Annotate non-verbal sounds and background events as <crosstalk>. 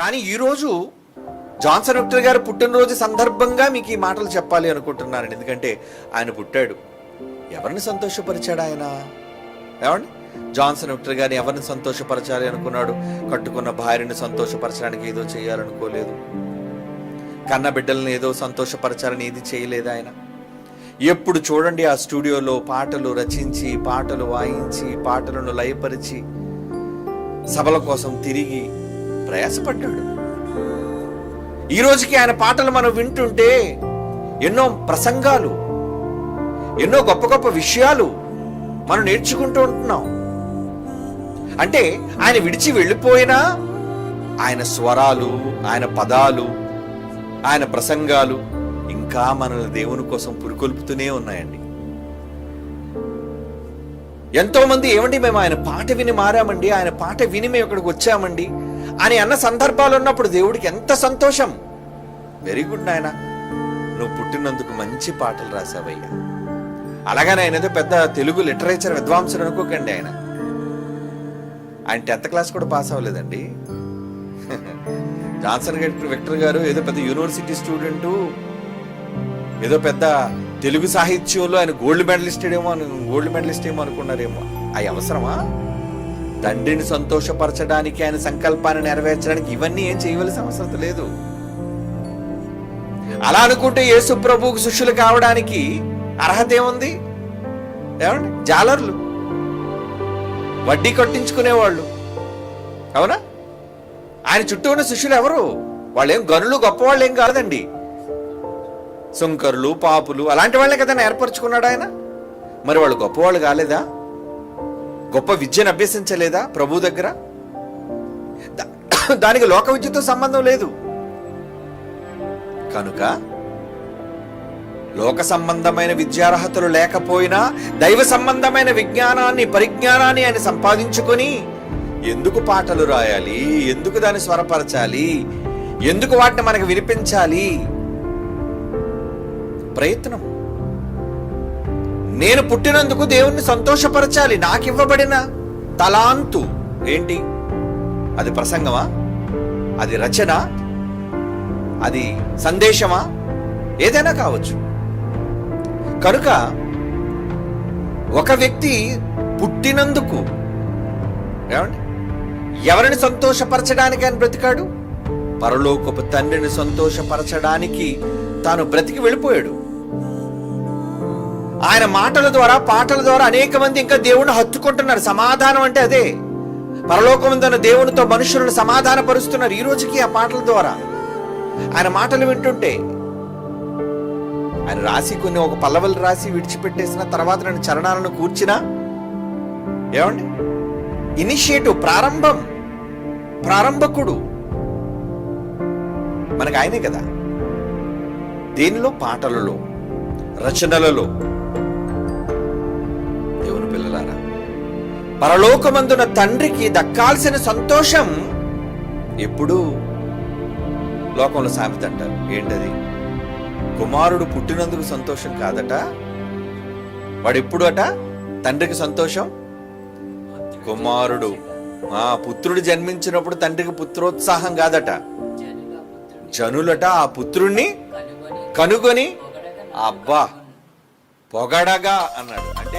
కానీ ఈరోజు Johnson Victor గారు పుట్టినరోజు సందర్భంగా మీకు ఈ మాటలు చెప్పాలి అనుకుంటున్నాను ఎందుకంటే ఆయన పుట్టాడు. ఎవరిని సంతోషపరిచాడు ఆయన? ఏమండి? జాన్సన్ విక్టర్ గారిని ఎవరిని సంతోషపరచాలి అనుకున్నాడు? కట్టుకున్న భార్యని సంతోషపరచడానికి ఏదో చేయాలనుకోలేదు. కన్న బిడ్డలను ఏదో సంతోషపరచాలని ఏది చేయలేదు ఆయన. ఎప్పుడు చూడండి ఆ స్టూడియోలో పాటలు రచించి పాటలు వాయించి పాటలను లయపరిచి సభల కోసం తిరిగి ప్రయాసపడ్డాడు. ఈ రోజుకి ఆయన పాటలు మనం వింటుంటే ఎన్నో ప్రసంగాలు ఎన్నో గొప్ప గొప్ప విషయాలు మనం నేర్చుకుంటూ ఉంటున్నాం. అంటే ఆయన విడిచి వెళ్ళిపోయినా ఆయన స్వరాలు ఆయన పదాలు ఆయన ప్రసంగాలు ఇంకా మనల్ని దేవుని కోసం పురికొల్పుతూనే ఉన్నాయండి. ఎంతో మంది ఏమండి మేము ఆయన పాట విని మారామండి ఆయన పాట విని మేము ఇక్కడికి వచ్చామండి అని అన్న సందర్భాలు ఉన్నప్పుడు దేవుడికి ఎంత సంతోషం. వెరీ గుడ్ నాయన. నువ్వు పుట్టినందుకు మంచి పాటలు రాసావయ్యా. అలాగని ఆయన ఏదో పెద్ద తెలుగు లిటరేచర్ విద్వాంసుడు అనుకోకండి ఆయన. ఆయన టెన్త్ క్లాస్ కూడా పాస్ అవ్వలేదండి. <laughs> జాన్సన్ గెట్ విక్టర్ గారు ఏదో పెద్ద యూనివర్సిటీ స్టూడెంటు ఏదో పెద్ద తెలుగు సాహిత్యంలో ఆయన గోల్డ్ మెడలిస్ట్ ఏమో అని గోల్డ్ మెడలిస్ట్ ఏమో అనుకున్నారేమో. అవి అవసరమా? తండ్రిని సంతోషపరచడానికి ఆయన సంకల్పాన్ని నెరవేర్చడానికి ఇవన్నీ ఏం చేయవలసిన అవసరం లేదు. అలా అనుకుంటే యేసు ప్రభువుకు శిష్యులు కావడానికి అర్హత ఏముంది? ఏమండి? జాలర్లు. వడ్డీ కట్టించుకునేవాళ్ళు. అవునా? ఆయన చుట్టూ ఉన్న శిష్యులు ఎవరు? వాళ్ళేం గనులు గొప్పవాళ్ళు ఏం కాదండి. సుంకర్లు పాపులు అలాంటి వాళ్ళే కదా ఏర్పరచుకున్నాడు ఆయన? మరి వాళ్ళు గొప్పవాళ్ళు కాలేదా? గొప్ప విద్యను అభ్యసించలేదా ప్రభు దగ్గర? <coughs> దానికి లోక విద్యతో సంబంధం లేదు. కనుక లోక సంబంధమైన విద్యార్హతలు లేకపోయినా దైవ సంబంధమైన విజ్ఞానాన్ని పరిజ్ఞానాన్ని ఆయన సంపాదించుకొని ఎందుకు పాటలు రాయాలి? ఎందుకు దాన్ని స్వరపరచాలి? ఎందుకు వాటిని మనకు వినిపించాలి? ప్రయత్నం. నేను పుట్టినందుకు దేవుణ్ణి సంతోషపరచాలి. నాకు ఇవ్వబడిన తలాంతు. ఏంటి? అది ప్రసంగమా? అది రచన? అది సందేశమా? ఏదైనా కావచ్చు. కనుక ఒక వ్యక్తి పుట్టినందుకు ఏమండి? ఎవరిని సంతోషపరచడానికి ఆయన బ్రతికాడు? పరలోకపు తండ్రిని సంతోషపరచడానికి తాను బ్రతికి వెళ్ళిపోయాడు. ఆయన మాటల ద్వారా పాటల ద్వారా అనేక మంది ఇంకా దేవుణ్ణి హత్తుకుంటున్నారు. సమాధానం అంటే అదే. పరలోకముందన్న దేవునితో మనుషులను సమాధానపరుస్తున్నారు ఈ రోజుకి ఆ పాటల ద్వారా. ఆయన మాటలు వింటుంటే ఆయన రాసి కొన్ని ఒక పల్లవలు రాసి విడిచిపెట్టేసిన తర్వాత నేను చరణాలను కూర్చినా ఏమండి? ఇనిషియేటివ్ ప్రారంభం ప్రారంభకుడు. మనకు ఆయనే కదా. దేనిలో? పాటలలో రచనలలో. పరలోకమందున తండ్రికి దక్కాల్సిన సంతోషం ఎప్పుడు లోకంలో సామెత అంటారు ఏంటది? కుమారుడు పుట్టినందుకు సంతోషం కాదట? వాడు ఎప్పుడు అట? తండ్రికి సంతోషం? కుమారుడు. ఆ పుత్రుడు జన్మించినప్పుడు తండ్రికి పుత్రోత్సాహం కాదట. జనులట ఆ పుత్రుణ్ణి కనుగొని అబ్బా పొగడగా అన్నాడు.